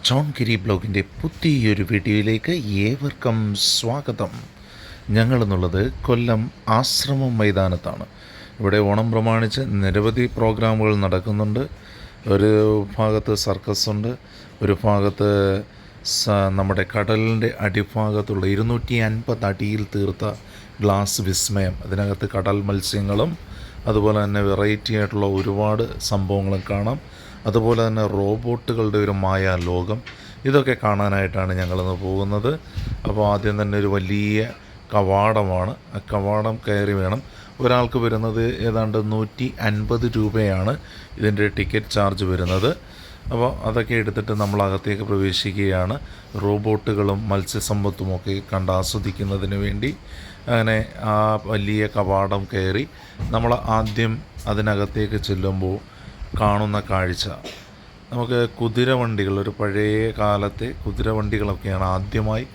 John ഗിരി ബ്ലോഗിന്റെ പുതിയൊരു വീഡിയോയിലേക്ക് ഏവർക്കും സ്വാഗതം. ഞങ്ങളെന്നുള്ളത് കൊല്ലം ആശ്രമം മൈതാനത്താണ്. ഇവിടെ ഓണം പ്രമാണിച്ച് നിരവധി പ്രോഗ്രാമുകൾ നടക്കുന്നുണ്ട്. ഒരു ഭാഗത്ത് സർക്കസ് ഉണ്ട് ഒരു ഭാഗത്ത് നമ്മുടെ കടലിന്റെ അടിഭാഗത്തുള്ള ഇരുന്നൂറ്റി അൻപത് അടിയിൽ തീർത്ത ഗ്ലാസ് വിസ്മയം. അതിനകത്ത് കടൽ മത്സ്യങ്ങളും അതുപോലെ തന്നെ വെറൈറ്റി ആയിട്ടുള്ള ഒരുപാട് സംഭവങ്ങളും കാണാം. അതുപോലെ തന്നെ റോബോട്ടുകളുടെ ഒരു മായ ലോകം. ഇതൊക്കെ കാണാനായിട്ടാണ് ഞങ്ങളിന്ന് പോകുന്നത്. അപ്പോൾ ആദ്യം തന്നെ ഒരു വലിയ കവാടമാണ്. ആ കവാടം കയറി വേണം. ഒരാൾക്ക് വരുന്നത് ഏതാണ്ട് നൂറ്റി അൻപത് രൂപയാണ് ഇതിന്റെ ടിക്കറ്റ് ചാർജ് വരുന്നത്. അപ്പോൾ അതൊക്കെ എടുത്തിട്ട് നമ്മൾ അകത്തേക്ക് പ്രവേശിക്കുകയാണ്. റോബോട്ടുകളും മത്സ്യസമ്പത്തും ഒക്കെ കണ്ട് ആസ്വദിക്കുന്നതിന് വേണ്ടി അങ്ങനെ ആ വലിയ കവാടം കയറി നമ്മൾ ആദ്യം അതിനകത്തേക്ക് ചെല്ലുമ്പോൾ കാണുന്ന കാഴ്ച. നമുക്ക് കുതിരവണ്ടികൾ ഒരു പഴയ കാലത്തെ കുതിരവണ്ടികളൊക്കെയാണ് ആദ്യമായി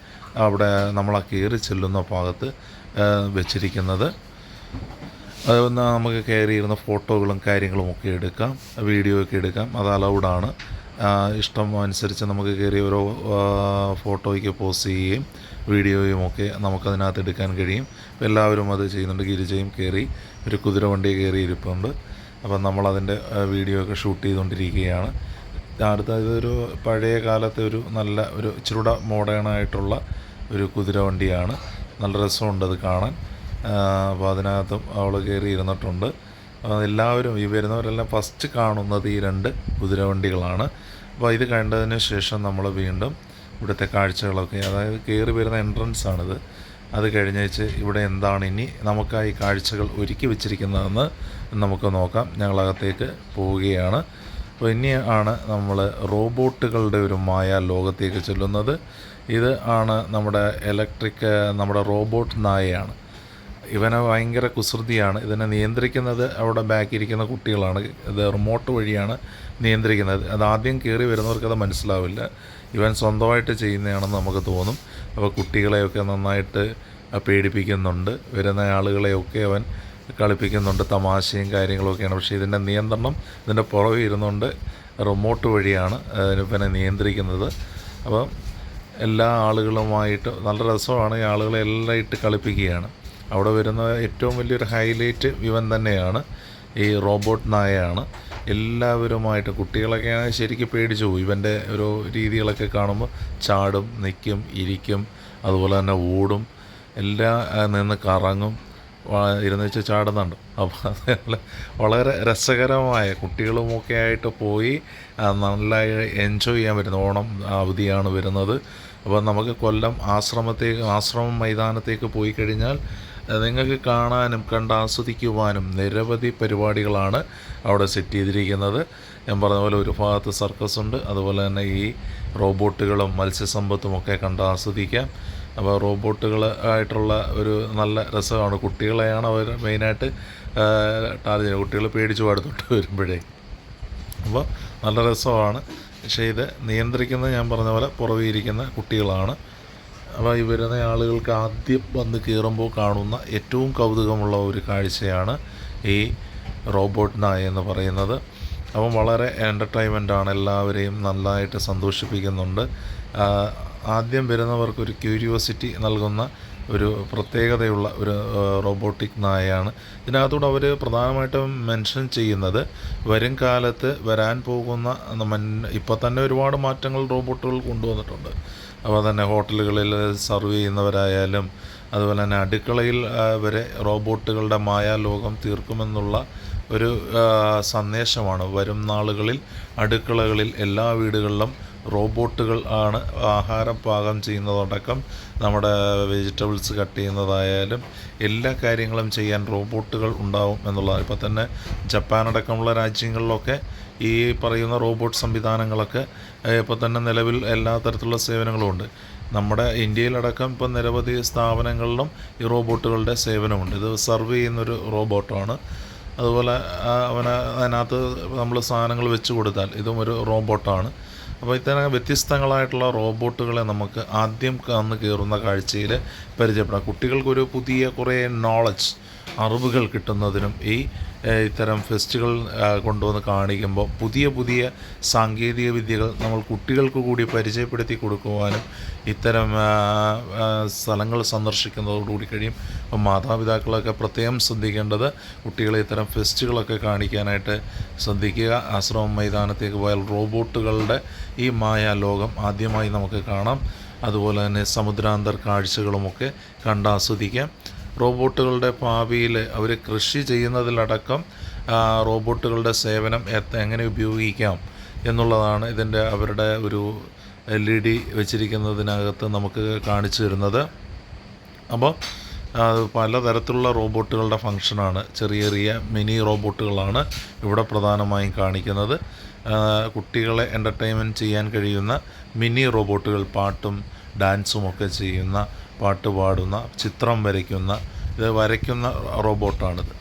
അവിടെ നമ്മളാ കയറി ചെല്ലുന്ന ഭാഗത്ത് വെച്ചിരിക്കുന്നത്. അതൊന്ന് നമുക്ക് കയറിയിരുന്ന ഫോട്ടോകളും കാര്യങ്ങളും ഒക്കെ എടുക്കാം വീഡിയോ ഒക്കെ എടുക്കാം. അത് അലൗഡാണ് ഇഷ്ടം അനുസരിച്ച് നമുക്ക് കയറി ഓരോ ഫോട്ടോയ്ക്ക് പോസ്റ്റ് ചെയ്യുകയും വീഡിയോയും ഒക്കെ നമുക്കതിനകത്ത് എടുക്കാൻ കഴിയും. എല്ലാവരും അത് ചെയ്യുന്നുണ്ട്. ഗിരിജയും കയറി ഒരു കുതിരവണ്ടി കയറി ഇരിപ്പുണ്ട് അപ്പം നമ്മളതിന്റെ വീഡിയോ ഒക്കെ ഷൂട്ട് ചെയ്തുകൊണ്ടിരിക്കുകയാണ്. അടുത്ത ഇതൊരു പഴയ കാലത്തെ ഒരു നല്ല ഒരു ചുരുട മോഡേണായിട്ടുള്ള ഒരു കുതിര വണ്ടിയാണ്. നല്ല രസമുണ്ട് അത് കാണാൻ. അപ്പോൾ അതിനകത്തും അവൾ കയറി ഇരുന്നിട്ടുണ്ട്. എല്ലാവരും ഈ വരുന്നവരെല്ലാം ഫസ്റ്റ് കാണുന്നത് ഈ രണ്ട് കുതിരവണ്ടികളാണ് അപ്പോൾ ഇത് കണ്ടതിന് ശേഷം നമ്മൾ വീണ്ടും ഇവിടുത്തെ കാഴ്ചകളൊക്കെ അതായത് കയറി വരുന്ന എൻട്രൻസ് ആണിത്. അത് കഴിഞ്ഞേച്ച് ഇവിടെ എന്താണ് ഇനി നമുക്കായി കാഴ്ചകൾ ഒരുക്കി വെച്ചിരിക്കുന്നതെന്ന് നമുക്ക് നോക്കാം. ഞങ്ങളകത്തേക്ക് പോവുകയാണ്. അപ്പോൾ ഇനി ആണ് നമ്മൾ റോബോട്ടുകളുടെ ഒരു മായ ലോകത്തേക്ക് ചെല്ലുന്നത്. ഇത് ആണ് നമ്മുടെ ഇലക്ട്രിക് നമ്മുടെ റോബോട്ട് നായയാണ്. ഇവനെ ഭയങ്കര കുസൃതിയാണ്. ഇതിനെ നിയന്ത്രിക്കുന്നത് അവിടെ ബാക്കിരിക്കുന്ന കുട്ടികളാണ്. ഇത് റിമോട്ട് വഴിയാണ് നിയന്ത്രിക്കുന്നത്. അത് ആദ്യം കയറി അത് മനസ്സിലാവില്ല. ഇവൻ സ്വന്തമായിട്ട് ചെയ്യുന്നതാണെന്ന് നമുക്ക് തോന്നും. അപ്പോൾ കുട്ടികളെയൊക്കെ നന്നായിട്ട് പീഡിപ്പിക്കുന്നുണ്ട് വരുന്ന ആളുകളെയൊക്കെ അവൻ കളിപ്പിക്കുന്നുണ്ട്. തമാശയും കാര്യങ്ങളൊക്കെയാണ്. പക്ഷേ ഇതിന്റെ നിയന്ത്രണം ഇതിന്റെ പുറകെ ഇരുന്നുകൊണ്ട് റിമോട്ട് വഴിയാണ് അതിനെ നിയന്ത്രിക്കുന്നത്. അപ്പം എല്ലാ ആളുകളുമായിട്ട് നല്ല രസമാണ് ഈ ആളുകളെ എല്ലാം ഇട്ട് കളിപ്പിക്കുകയാണ്. അവിടെ വരുന്ന ഏറ്റവും വലിയൊരു ഹൈലൈറ്റ് ഇവൻ തന്നെയാണ്. ഈ റോബോട്ട് നായയാണ്. എല്ലാവരുമായിട്ട് കുട്ടികളൊക്കെ ശരിക്കും പേടിച്ചു പോകും ഇവന്റെ ഒരു രീതികളൊക്കെ കാണുമ്പോൾ ചാടും നിൽക്കും ഇരിക്കും അതുപോലെ തന്നെ ഓടും എല്ലാം നിന്ന് കറങ്ങും ഇരുന്ന് വെച്ച് ചാടുന്നുണ്ട്. അപ്പോൾ അതേപോലെ വളരെ രസകരമായ കുട്ടികളുമൊക്കെ ആയിട്ട് പോയി നല്ല എൻജോയ് ചെയ്യാൻ പറ്റുന്ന ഓണം അവധിയാണ് വരുന്നത്. അപ്പോൾ നമുക്ക് കൊല്ലം ആശ്രമത്തേക്ക് ആശ്രമം മൈതാനത്തേക്ക് പോയി കഴിഞ്ഞാൽ നിങ്ങൾക്ക് കാണാനും കണ്ട് ആസ്വദിക്കുവാനും നിരവധി പരിപാടികളാണ് അവിടെ സെറ്റ് ചെയ്തിരിക്കുന്നത്. ഞാൻ പറഞ്ഞ പോലെ ഒരു ഭാഗത്ത് സർക്കസ് ഉണ്ട്. അതുപോലെ തന്നെ ഈ റോബോട്ടുകളും മത്സ്യസമ്പത്തും ഒക്കെ കണ്ട് ആസ്വദിക്കാം. അപ്പോൾ റോബോട്ടുകൾ ആയിട്ടുള്ള ഒരു നല്ല രസമാണ്. കുട്ടികളെയാണ് അവർ മെയിനായിട്ട് ടാർജ് കുട്ടികൾ പേടിച്ച് പാടുത്തോട്ട് വരുമ്പോഴേ. അപ്പോൾ നല്ല രസമാണ്. പക്ഷേ ഇത് നിയന്ത്രിക്കുന്നത് ഞാൻ പറഞ്ഞ പോലെ പുറവിയിരിക്കുന്ന കുട്ടികളാണ്. അപ്പോൾ ഈ വരുന്ന ആളുകൾക്ക് ആദ്യം വന്ന് കയറുമ്പോൾ കാണുന്ന ഏറ്റവും കൗതുകമുള്ള ഒരു കാഴ്ചയാണ് ഈ റോബോട്ട് നായ എന്ന് പറയുന്നത്. അപ്പം വളരെ എന്റർടൈൻമെന്റാണ് എല്ലാവരെയും നന്നായിട്ട് സന്തോഷിപ്പിക്കുന്നുണ്ട്. ആദ്യം വരുന്നവർക്ക് ഒരു ക്യൂരിയോസിറ്റി നൽകുന്ന ഒരു പ്രത്യേകതയുള്ള ഒരു റോബോട്ടിക് നായയാണ്. ഇതിനകത്തൂടെ അവർ പ്രധാനമായിട്ടും മെൻഷൻ ചെയ്യുന്നത് വരും കാലത്ത് വരാൻ പോകുന്ന ഇപ്പോൾ തന്നെ ഒരുപാട് മാറ്റങ്ങൾ റോബോട്ടുകൾ കൊണ്ടുവന്നിട്ടുണ്ട്. അപ്പോൾ തന്നെ ഹോട്ടലുകളിൽ സർവ് ചെയ്യുന്നവരായാലും അതുപോലെ തന്നെ അടുക്കളയിൽ വരെ റോബോട്ടുകളുടെ മായാലോകം തീർക്കുമെന്നുള്ള ഒരു സന്ദേശമാണ്. വരും നാളുകളിൽ അടുക്കളകളിൽ എല്ലാ വീടുകളിലും റോബോട്ടുകൾ ആണ് ആഹാരം പാകം ചെയ്യുന്നതടക്കം നമ്മുടെ വെജിറ്റബിൾസ് കട്ട് ചെയ്യുന്നതായാലും എല്ലാ കാര്യങ്ങളും ചെയ്യാൻ റോബോട്ടുകൾ ഉണ്ടാവും എന്നുള്ളതാണ്. ഇപ്പോൾ തന്നെ ജപ്പാൻ അടക്കമുള്ള രാജ്യങ്ങളിലൊക്കെ ഈ പറയുന്ന റോബോട്ട് സംവിധാനങ്ങളൊക്കെ ഇപ്പോൾ തന്നെ നിലവിൽ എല്ലാ തരത്തിലുള്ള സേവനങ്ങളും ഉണ്ട്. നമ്മുടെ ഇന്ത്യയിലടക്കം ഇപ്പം നിരവധി സ്ഥാപനങ്ങളിലും ഈ റോബോട്ടുകളുടെ സേവനമുണ്ട്. ഇത് സർവ് ചെയ്യുന്നൊരു റോബോട്ടാണ്. അതുപോലെ അവന് അതിനകത്ത് നമ്മൾ സാധനങ്ങൾ വെച്ച് കൊടുത്താൽ ഇതും ഒരു റോബോട്ടാണ്. അപ്പോൾ ഇത്തരം വ്യത്യസ്തങ്ങളായിട്ടുള്ള റോബോട്ടുകളെ നമുക്ക് ആദ്യം അന്ന് കയറുന്ന കാഴ്ചയിൽ പരിചയപ്പെടാം. കുട്ടികൾക്കൊരു പുതിയ കുറേ നോളജ് അറിവുകൾ കിട്ടുന്നതിനും ഈ ഇത്തരം ഫെസ്റ്റുകൾ കൊണ്ടുവന്ന് കാണിക്കുമ്പോൾ പുതിയ പുതിയ സാങ്കേതിക വിദ്യകൾ നമ്മൾ കുട്ടികൾക്ക് കൂടി പരിചയപ്പെടുത്തി കൊടുക്കുവാനും ഇത്തരം സ്ഥലങ്ങൾ സന്ദർശിക്കുന്നതോടുകൂടി കഴിയും. അപ്പം മാതാപിതാക്കളൊക്കെ പ്രത്യേകം ശ്രദ്ധിക്കേണ്ടത് കുട്ടികളെ ഇത്തരം ഫെസ്റ്റുകളൊക്കെ കാണിക്കാനായിട്ട് ശ്രദ്ധിക്കുക. ആശ്രമം മൈതാനത്തേക്ക് പോയാൽ റോബോട്ടുകളുടെ ഈ മായ ലോകം ആദ്യമായി നമുക്ക് കാണാം. അതുപോലെ തന്നെ സമുദ്രാന്തർ കാഴ്ചകളുമൊക്കെ കണ്ടാസ്വദിക്കാം റോബോട്ടുകളുടെ ഭാവിയിൽ അവർ കൃഷി ചെയ്യുന്നതിലടക്കം റോബോട്ടുകളുടെ സേവനം എങ്ങനെ ഉപയോഗിക്കാം എന്നുള്ളതാണ് ഇതിന്റെ അവരുടെ ഒരു എൽ ഇ ഡി വെച്ചിരിക്കുന്നതിനകത്ത് നമുക്ക് കാണിച്ചു തരുന്നത്. അപ്പോൾ പലതരത്തിലുള്ള റോബോട്ടുകളുടെ ഫങ്ഷനാണ് ചെറിയ ചെറിയ മിനി റോബോട്ടുകളാണ് ഇവിടെ പ്രധാനമായും കാണിക്കുന്നത്. കുട്ടികളെ എന്റർടൈൻമെന്റ് ചെയ്യാൻ കഴിയുന്ന മിനി റോബോട്ടുകൾ പാട്ടും ഡാൻസും ഒക്കെ ചെയ്യുന്ന പാട്ട് പാടുന്ന ചിത്രം വരയ്ക്കുന്ന ഇത് വരയ്ക്കുന്ന റോബോട്ടാണിത്.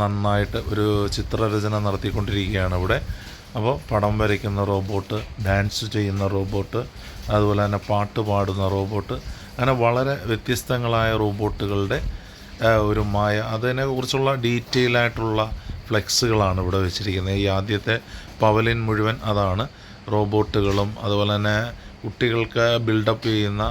നന്നായിട്ട് ഒരു ചിത്രരചന നടത്തിക്കൊണ്ടിരിക്കുകയാണ് ഇവിടെ. അപ്പോൾ പടം വരയ്ക്കുന്ന റോബോട്ട് ഡാൻസ് ചെയ്യുന്ന റോബോട്ട് അതുപോലെ തന്നെ പാട്ട് പാടുന്ന റോബോട്ട് അങ്ങനെ വളരെ വ്യത്യസ്തങ്ങളായ റോബോട്ടുകളുടെ ഒരു മായ. അതിനെക്കുറിച്ചുള്ള ഡീറ്റെയിൽ ആയിട്ടുള്ള ഫ്ലെക്സുകളാണ് ഇവിടെ വെച്ചിരിക്കുന്നത്. ഈ ആദ്യത്തെ പവലിൻ മുഴുവൻ അതാണ്. റോബോട്ടുകളും അതുപോലെ തന്നെ കുട്ടികൾക്ക് ബിൽഡപ്പ് ചെയ്യുന്ന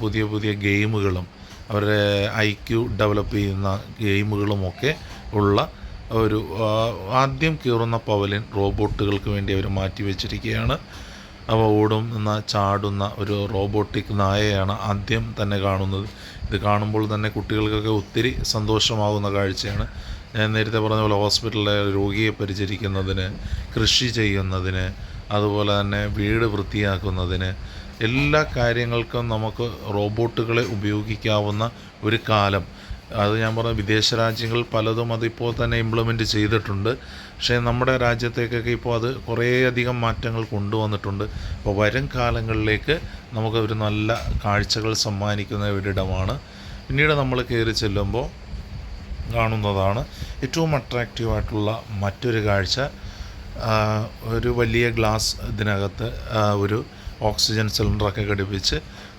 പുതിയ പുതിയ ഗെയിമുകളും അവരുടെ ഐ ക്യു ഡെവലപ്പ് ചെയ്യുന്ന ഗെയിമുകളുമൊക്കെ ഉള്ള ഒരു ആദ്യം കീറുന്ന പവലിൻ റോബോട്ടുകൾക്ക് വേണ്ടി അവർ മാറ്റി വെച്ചിരിക്കുകയാണ് അവ ഓടുന്ന ചാടുന്ന ഒരു റോബോട്ടിക് നായയാണ് ആദ്യം തന്നെ കാണുന്നത്. ഇത് കാണുമ്പോൾ തന്നെ കുട്ടികൾക്കൊക്കെ ഒത്തിരി സന്തോഷമാകുന്ന കാഴ്ചയാണ്. ഞാൻ നേരത്തെ പറഞ്ഞ പോലെ ഹോസ്പിറ്റലിലെ രോഗിയെ പരിചരിക്കുന്നതിന് കൃഷി ചെയ്യുന്നതിന് അതുപോലെ തന്നെ വീട് വൃത്തിയാക്കുന്നതിന് എല്ലാ കാര്യങ്ങൾക്കും നമുക്ക് റോബോട്ടുകളെ ഉപയോഗിക്കാവുന്ന ഒരു കാലം. അത് ഞാൻ പറഞ്ഞ വിദേശ രാജ്യങ്ങൾ പലതും അതിപ്പോൾ തന്നെ ഇംപ്ലിമെന്റ് ചെയ്തിട്ടുണ്ട്. പക്ഷേ നമ്മുടെ രാജ്യത്തേക്കൊക്കെ ഇപ്പോൾ അത് കുറേയധികം മാറ്റങ്ങൾ കൊണ്ടുവന്നിട്ടുണ്ട്. അപ്പോൾ വരും കാലങ്ങളിലേക്ക് നമുക്ക് ഒരു നല്ല കാഴ്ചകൾ സമ്മാനിക്കുന്ന ഒരിടമാണ്. പിന്നീട് നമ്മൾ കയറി ചെല്ലുമ്പോൾ കാണുന്നതാണ് ഏറ്റവും അട്രാക്റ്റീവായിട്ടുള്ള മറ്റൊരു കാഴ്ച. ഒരു വലിയ ഗ്ലാസ് ഇതിനകത്ത് ഒരു ഓക്സിജൻ സിലിണ്ടറൊക്കെ ഘടിപ്പിച്ച്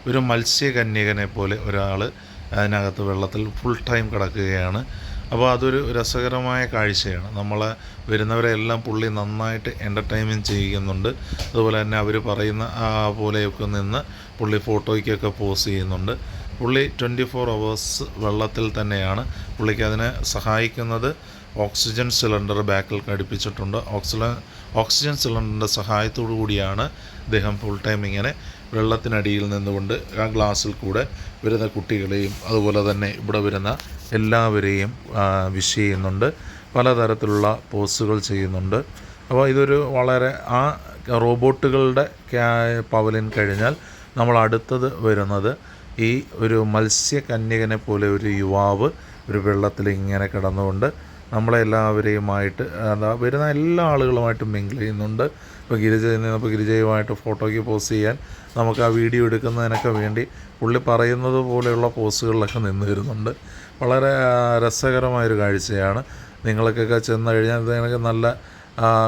ഒരു മത്സ്യകന്യകനെ പോലെ ഒരാൾ അതിനകത്ത് വെള്ളത്തിൽ ഫുൾ ടൈം കിടക്കുകയാണ്. അപ്പോൾ അതൊരു രസകരമായ കാഴ്ചയാണ്. നമ്മൾ വരുന്നവരെ എല്ലാം പുള്ളി നന്നായിട്ട് എന്റർടൈൻമെന്റ് ചെയ്യുന്നുണ്ട് അതുപോലെ തന്നെ അവർ പറയുന്ന ആ പോലെയൊക്കെ നിന്ന് പുള്ളി ഫോട്ടോയ്ക്കൊക്കെ പോസ് ചെയ്യുന്നുണ്ട്. പുള്ളി ട്വന്റി ഫോർ അവേഴ്സ് വെള്ളത്തിൽ തന്നെയാണ് പുള്ളിക്ക് അതിനെ സഹായിക്കുന്നത്. ഓക്സിജൻ സിലിണ്ടർ ബാക്കിൽ ഘടിപ്പിച്ചിട്ടുണ്ട്. ഓക്സിജൻ ഓക്സിജൻ സിലിണ്ടറിന്റെ സഹായത്തോടു കൂടിയാണ് അദ്ദേഹം ഫുൾ ടൈം ഇങ്ങനെ വെള്ളത്തിനടിയിൽ നിന്നുകൊണ്ട് ആ ഗ്ലാസ്സിൽ കൂടെ വരുന്ന കുട്ടികളെയും അതുപോലെ തന്നെ ഇവിടെ വരുന്ന എല്ലാവരെയും വിഷ് ചെയ്യുന്നുണ്ട്. പലതരത്തിലുള്ള പോസുകൾ ചെയ്യുന്നുണ്ട്. അപ്പോൾ ഇതൊരു വളരെ ആ റോബോട്ടുകളുടെ പവലിൻ കഴിഞ്ഞാൽ നമ്മൾ അടുത്തത് വരുന്നത് ഈ ഒരു മത്സ്യകന്യകനെ പോലെ ഒരു യുവാവ് ഒരു വെള്ളത്തിൽ ഇങ്ങനെ കിടന്നുകൊണ്ട് നമ്മളെല്ലാവരെയുമായിട്ട് എന്താ വരുന്ന എല്ലാ ആളുകളുമായിട്ടും മിങ്കിൾ ചെയ്യുന്നുണ്ട്. ഇപ്പോൾ ഗിരിജ നിന്നപ്പോൾ ഗിരിജയുമായിട്ട് ഫോട്ടോയ്ക്ക് പോസ് ചെയ്യാൻ നമുക്ക് ആ വീഡിയോ എടുക്കുന്നതിനൊക്കെ വേണ്ടി പുള്ളി പറയുന്നത് പോലെയുള്ള പോസ്റ്റുകളിലൊക്കെ നിന്ന് വരുന്നുണ്ട്. വളരെ രസകരമായൊരു കാഴ്ചയാണ്. നിങ്ങൾക്കൊക്കെ ചെന്ന് കഴിഞ്ഞാൽ നിങ്ങൾക്ക് നല്ല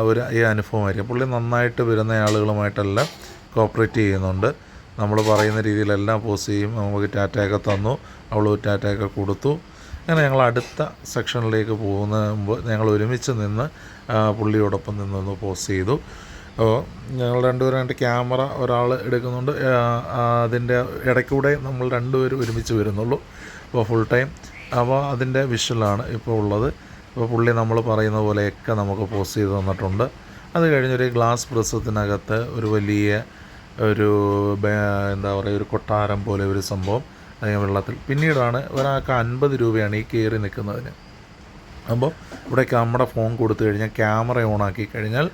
ഒരു ഈ അനുഭവമായിരിക്കും. പുള്ളി നന്നായിട്ട് വരുന്ന ആളുകളുമായിട്ടെല്ലാം കോപ്പറേറ്റ് ചെയ്യുന്നുണ്ട്. നമ്മൾ പറയുന്ന രീതിയിലെല്ലാം പോസ് ചെയ്യും. നമുക്ക് ടാറ്റയൊക്കെ തന്നു. അവൾ ടാറ്റയൊക്കെ കൊടുത്തു. അങ്ങനെ ഞങ്ങൾ അടുത്ത സെക്ഷനിലേക്ക് പോകുന്ന മുമ്പ് ഞങ്ങൾ ഒരുമിച്ച് നിന്ന് പുള്ളിയോടൊപ്പം നിന്നൊന്ന് പോസ് ചെയ്തു. അപ്പോൾ ഞങ്ങൾ രണ്ടുപേരായിട്ട് ക്യാമറ ഒരാൾ എടുക്കുന്നുണ്ട്. അതിന്റെ ഇടയ്ക്കൂടെ നമ്മൾ രണ്ടുപേരും ഒരുമിച്ച് വരുന്നുള്ളൂ. അപ്പോൾ ഫുൾ ടൈം അപ്പോൾ അതിന്റെ വിഷ്വലാണ് ഇപ്പോൾ ഉള്ളത്. ഇപ്പോൾ പുള്ളി നമ്മൾ പറയുന്ന പോലെയൊക്കെ നമുക്ക് പോസ്റ്റ് ചെയ്ത് തന്നിട്ടുണ്ട്. അത് കഴിഞ്ഞൊരു ഗ്ലാസ് പ്രസത്തിനകത്ത് ഒരു വലിയ ഒരു എന്താ പറയുക ഒരു കൊട്ടാരം പോലെ ഒരു സംഭവം അല്ലെങ്കിൽ വെള്ളത്തിൽ. പിന്നീടാണ് ഒരാൾക്ക് അൻപത് രൂപയാണ് ഈ കയറി നിൽക്കുന്നതിന്. അപ്പോൾ ഇവിടെ നമ്മുടെ ഫോൺ കൊടുത്തു കഴിഞ്ഞാൽ ക്യാമറ ഓൺ ആക്കി കഴിഞ്ഞാൽ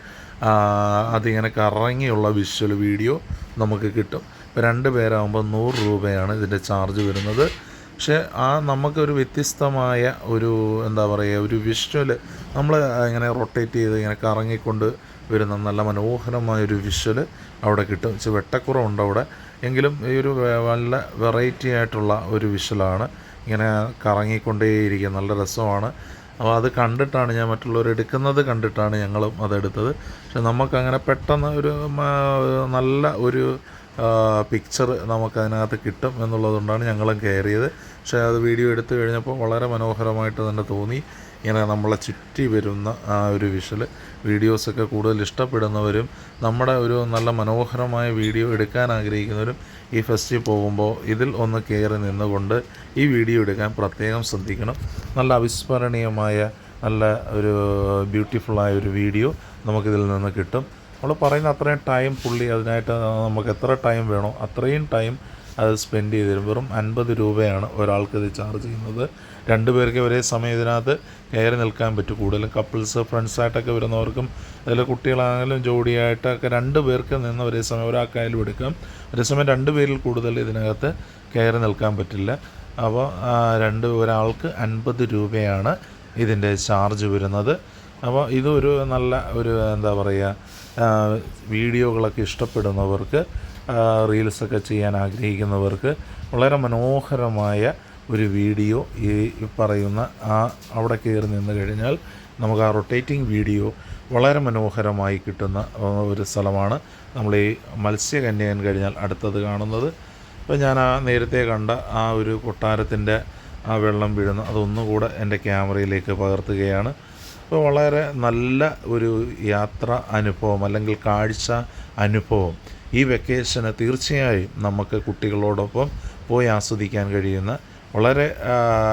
അതിങ്ങനെ കറങ്ങിയുള്ള വിഷ്വൽ വീഡിയോ നമുക്ക് കിട്ടും. ഇപ്പോൾ രണ്ട് പേരാകുമ്പോൾ നൂറ് രൂപയാണ് ഇതിന്റെ ചാർജ് വരുന്നത്. പക്ഷേ ആ നമുക്കൊരു വ്യത്യസ്തമായ ഒരു എന്താ പറയുക ഒരു വിഷ്വൽ നമ്മൾ ഇങ്ങനെ റൊട്ടേറ്റ് ചെയ്ത് ഇങ്ങനെ കറങ്ങിക്കൊണ്ട് വരുന്ന നല്ല മനോഹരമായ ഒരു വിഷ്വൽ അവിടെ കിട്ടും. ഇച്ചിരി വെട്ടക്കുറവുണ്ട് അവിടെ. എങ്കിലും ഈ ഒരു നല്ല വെറൈറ്റി ആയിട്ടുള്ള ഒരു വിഷ്വലാണ് ഇങ്ങനെ കറങ്ങിക്കൊണ്ടേയിരിക്കുക നല്ല രസമാണ്. അപ്പോൾ അത് കണ്ടിട്ടാണ് ഞാൻ മറ്റുള്ളവർ എടുക്കുന്നത് കണ്ടിട്ടാണ് ഞങ്ങളും അതെടുത്തത് പക്ഷെ നമുക്കങ്ങനെ പെട്ടെന്ന് ഒരു നല്ല ഒരു പിക്ചർ നമുക്കതിനകത്ത് കിട്ടും എന്നുള്ളതുകൊണ്ടാണ് ഞങ്ങളും കയറിയത് പക്ഷേ അത് വീഡിയോ എടുത്തു കഴിഞ്ഞപ്പോൾ വളരെ മനോഹരമായിട്ട് തന്നെ തോന്നി. ഇങ്ങനെ നമ്മളെ ചുറ്റി വരുന്ന ആ ഒരു വിഷൽ വീഡിയോസൊക്കെ കൂടുതൽ ഇഷ്ടപ്പെടുന്നവരും നമ്മുടെ ഒരു നല്ല മനോഹരമായ വീഡിയോ എടുക്കാൻ ആഗ്രഹിക്കുന്നവരും ഈ ഫെസ്റ്റിൽ പോകുമ്പോൾ ഇതിൽ ഒന്ന് കയറി നിന്നുകൊണ്ട് ഈ വീഡിയോ എടുക്കാൻ പ്രത്യേകം ശ്രദ്ധിക്കണം. നല്ല അവിസ്മരണീയമായ നല്ല ഒരു ബ്യൂട്ടിഫുള്ളായ ഒരു വീഡിയോ നമുക്കിതിൽ നിന്ന് കിട്ടും. നമ്മൾ പറയുന്ന അത്രയും ടൈം പുള്ളി അതിനായിട്ട് നമുക്ക് എത്ര ടൈം വേണോ അത്രയും ടൈം അത് സ്പെൻഡ് ചെയ്ത് വെറും അൻപത് രൂപയാണ് ഒരാൾക്ക് ഇത് ചാർജ് ചെയ്യുന്നത്. രണ്ട് പേർക്ക് ഒരേ സമയം ഇതിനകത്ത് കയറി നിൽക്കാൻ പറ്റും. കൂടുതലും കപ്പിൾസ് ഫ്രണ്ട്സായിട്ടൊക്കെ വരുന്നവർക്കും അതിൽ കുട്ടികളാണെങ്കിലും ജോഡിയായിട്ടൊക്കെ രണ്ട് പേർക്ക് നിന്ന് ഒരേ സമയം ഒരാൾക്കായാലും എടുക്കാം. ഒരേ സമയം രണ്ട് പേരിൽ കൂടുതൽ ഇതിനകത്ത് കയറി നിൽക്കാൻ പറ്റില്ല. അപ്പോൾ രണ്ട് ഒരാൾക്ക് അൻപത് രൂപയാണ് ഇതിന്റെ ചാർജ് വരുന്നത്. അപ്പോൾ ഇതൊരു നല്ല ഒരു എന്താ പറയുക വീഡിയോകളൊക്കെ ഇഷ്ടപ്പെടുന്നവർക്ക് റീൽസൊക്കെ ചെയ്യാൻ ആഗ്രഹിക്കുന്നവർക്ക് വളരെ മനോഹരമായ ഒരു വീഡിയോ ഈ പറയുന്ന ആ അവിടെ കയറി നിന്ന് കഴിഞ്ഞാൽ നമുക്ക് ആ റൊട്ടേറ്റിംഗ് വീഡിയോ വളരെ മനോഹരമായി കിട്ടുന്ന ഒരു സ്ഥലമാണ്. നമ്മൾ ഈ മത്സ്യകന്യകൻ കഴിഞ്ഞാൽ അടുത്തത് കാണുന്നത്. അപ്പോൾ ഞാൻ ആ നേരത്തെ കണ്ട ആ ഒരു കൊട്ടാരത്തിന്റെ ആ വെള്ളം വീഴുന്ന അതൊന്നുകൂടെ എന്റെ ക്യാമറയിലേക്ക് പകർത്തുകയാണ്. അപ്പോൾ വളരെ നല്ല ഒരു യാത്ര അനുഭവം അല്ലെങ്കിൽ കാഴ്ച അനുഭവം ഈ വെക്കേഷന് തീർച്ചയായും നമുക്ക് കുട്ടികളോടൊപ്പം പോയി ആസ്വദിക്കാൻ കഴിയുന്ന വളരെ